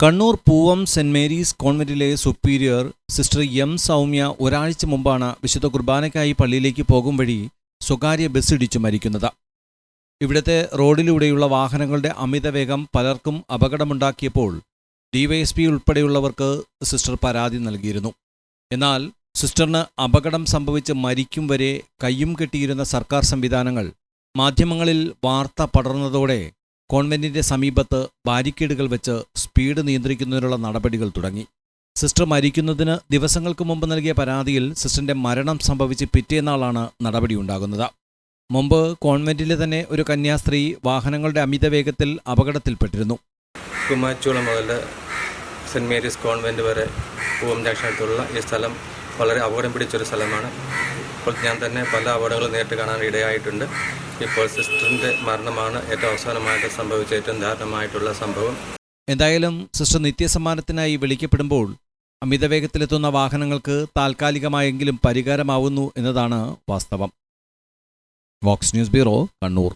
Kannur Poovam saint Mary's കോൺവെന്റിലെ superior sister M Soumya ഒരാഴ്ച മുമ്പാണ് വിശുദ്ധ കുർബാനയ്ക്കായി പള്ളിയിലേക്ക് പോകും വഴി സ്വകാര്യ ബസ്സിടിച്ചു മരിക്കുന്നത്. ഇവിടുത്തെ റോഡിലൂടെയുള്ള വാഹനങ്ങളുടെ അമിതവേഗം പലർക്കും അപകടമുണ്ടാക്കിയപ്പോൾ ഡിവൈഎസ്പി ഉൾപ്പെടെയുള്ളവർക്ക് സിസ്റ്റർ പരാതി നൽകിയിരുന്നു. എന്നാൽ സിസ്റ്ററിന് അപകടം സംഭവിച്ച് മരിക്കും വരെ കയ്യും കെട്ടിയിരുന്ന സർക്കാർ സംവിധാനങ്ങൾ മാധ്യമങ്ങളിൽ വാർത്ത പടർന്നതോടെ കോൺവെന്റിന്റെ സമീപത്ത് ബാരിക്കേഡുകൾ വെച്ച് സ്പീഡ് നിയന്ത്രിക്കുന്നതിനുള്ള നടപടികൾ തുടങ്ങി. സിസ്റ്റർ മരിക്കുന്നതിന് ദിവസങ്ങൾക്ക് മുമ്പ് നൽകിയ പരാതിയിൽ സിസ്റ്ററിന്റെ മരണം സംഭവിച്ച് പിറ്റേന്നാളാണ് നടപടിയുണ്ടാകുന്നത് മുമ്പ് കോൺവെന്റിലെ തന്നെ ഒരു കന്യാസ്ത്രീ വാഹനങ്ങളുടെ അമിത വേഗത്തിൽ അപകടത്തിൽപ്പെട്ടിരുന്നു. കുമാച്ചോളം മുതൽ സെന്റ് മേരീസ് കോൺവെന്റ് വരെ പൂവം ജംഗ്ഷനടുത്തുള്ള ഈ സ്ഥലം വളരെ അപകടം പിടിച്ചൊരു സ്ഥലമാണ്. ഇപ്പോൾ ഞാൻ തന്നെ പല അപകടങ്ങളും നേരിട്ട് കാണാൻ ഇടയായിട്ടുണ്ട്. ഇപ്പോൾ സിസ്റ്ററിന്റെ മരണമാണ് ഏറ്റവും അവസാനമായിട്ട് സംഭവിച്ച ഏറ്റവും ദാരുണമായിട്ടുള്ള സംഭവം. എന്തായാലും സിസ്റ്റർ നിത്യസമ്മാനത്തിനായി വിളിക്കപ്പെടുമ്പോൾ അമിതവേഗത്തിലെത്തുന്ന വാഹനങ്ങൾക്ക് താൽക്കാലികമായെങ്കിലും പരിഹാരമാവുന്നു എന്നതാണ് വാസ്തവം. Vox news bureau Kannur.